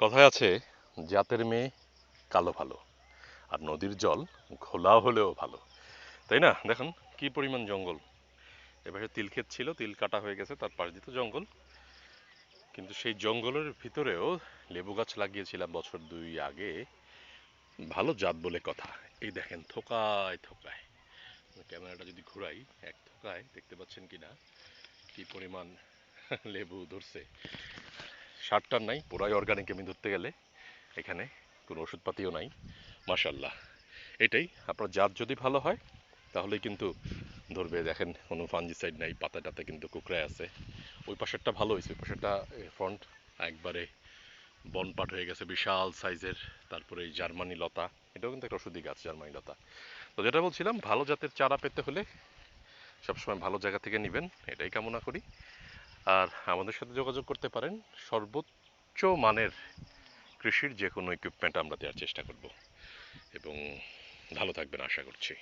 কথায় আছে, জাতের মেয়ে কালো ভালো, আর নদীর জল ঘোলা হলেও ভালো। তাই না? দেখুন, কি পরিমাণ জঙ্গল। এবারে তিল ক্ষেত ছিল, তিল কাটা হয়ে গেছে, তার পাশ দিয়ে তো জঙ্গল। কিন্তু সেই জঙ্গলের ভিতরেও লেবু গাছ লাগিয়েছিলাম বছর দুই আগে। ভালো জাত বলে কথা। এই দেখেন, থোকায় থোকায়। ক্যামেরাটা যদি ঘুরাই, এক থোকায়, দেখতে পাচ্ছেন কি না কি পরিমাণ লেবু ধরছে। সারটার নাই, পুরাই অর্গানিক আমি ধরতে গেলে। এখানে কোনো ওষুধপাতিও নাই মাশাল্লাহ এটাই, আপনার জাত যদি ভালো হয় তাহলে কিন্তু ধরবে, দেখেন, কোনো ফাঞ্জিসাইড নাই পাতাটাতে কিন্তু কুকড়ায় আছে। ওই পাশেরটা ভালো হয়েছে, ওই পাশেরটা ফ্রন্ট একবারে বনপাট হয়ে গেছে, বিশাল সাইজের তারপরে এই জার্মানি লতা, এটাও কিন্তু একটা ওষুধি গাছ, জার্মানি লতা। তো যেটা বলছিলাম, ভালো জাতের চারা পেতে হলে সবসময় ভালো জায়গা থেকে নেবেন, এটাই কামনা করি। আর আমাদের সাথে যোগাযোগ করতে পারেন। সর্বোচ্চ মানের কৃষির যে কোনো ইকুইপমেন্ট আমরা দেওয়ার চেষ্টা করব। এবং ভালো থাকবেন, আশা করছি।